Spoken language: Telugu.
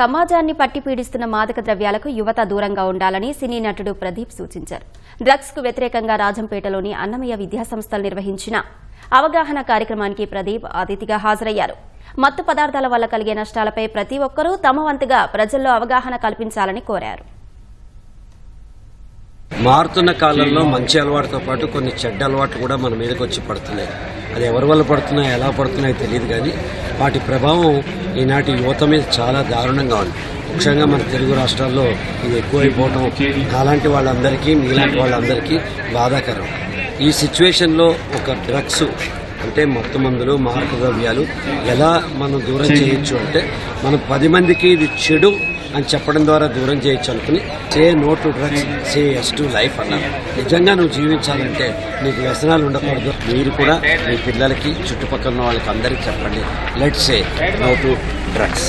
సమాజాన్ని పట్టి పీడిస్తున్న మాదక ద్రవ్యాలకు యువత దూరంగా ఉండాలని సినీ నటుడు ప్రదీప్ సూచించారు. డ్రగ్స్కు వ్యతిరేకంగా రాజంపేటలోని అన్నమయ్య విద్యాసంస్థలు నిర్వహించిన అవగాహన కార్యక్రమానికి ప్రదీప్ అతిథిగా హాజరయ్యారు. మత్తు పదార్థాల వల్ల కలిగే నష్టాలపై ప్రతి ఒక్కరూ తమ వంతుగా ప్రజల్లో అవగాహన కల్పించాలని కోరారు. మారుతున్న కాలంలో మంచి అలవాటుతో పాటు కొన్ని చెడ్డ అలవాట్లు కూడా మన మీదకి వచ్చి పడుతున్నాయి. అది ఎవరి వల్ల పడుతున్నాయో ఎలా పడుతున్నాయో తెలియదు కానీ వాటి ప్రభావం ఈనాటి యువత మీద చాలా దారుణంగా ఉంది. ముఖ్యంగా మన తెలుగు రాష్ట్రాల్లో ఇది ఎక్కువైపోవటం అలాంటి వాళ్ళందరికీ మీలాంటి వాళ్ళందరికీ బాధాకరం. ఈ సిచ్యువేషన్లో ఒక డ్రగ్స్ అంటే మత్తు మందులు మారక ద్రవ్యాలు ఎలా మనం దూరం చేయొచ్చు అంటే మనం పది మందికి ఇది చెడు అని చెప్పడం ద్వారా దూరం చేయొచ్చు అనుకుని say no to drugs say yes to life అన్నారు. నిజంగా నువ్వు జీవించాలంటే నీకు వ్యసనాలు ఉండకూడదు. మీరు కూడా మీ పిల్లలకి చుట్టుపక్కల ఉన్న వాళ్ళకి అందరికీ చెప్పండి. Let's say no to drugs.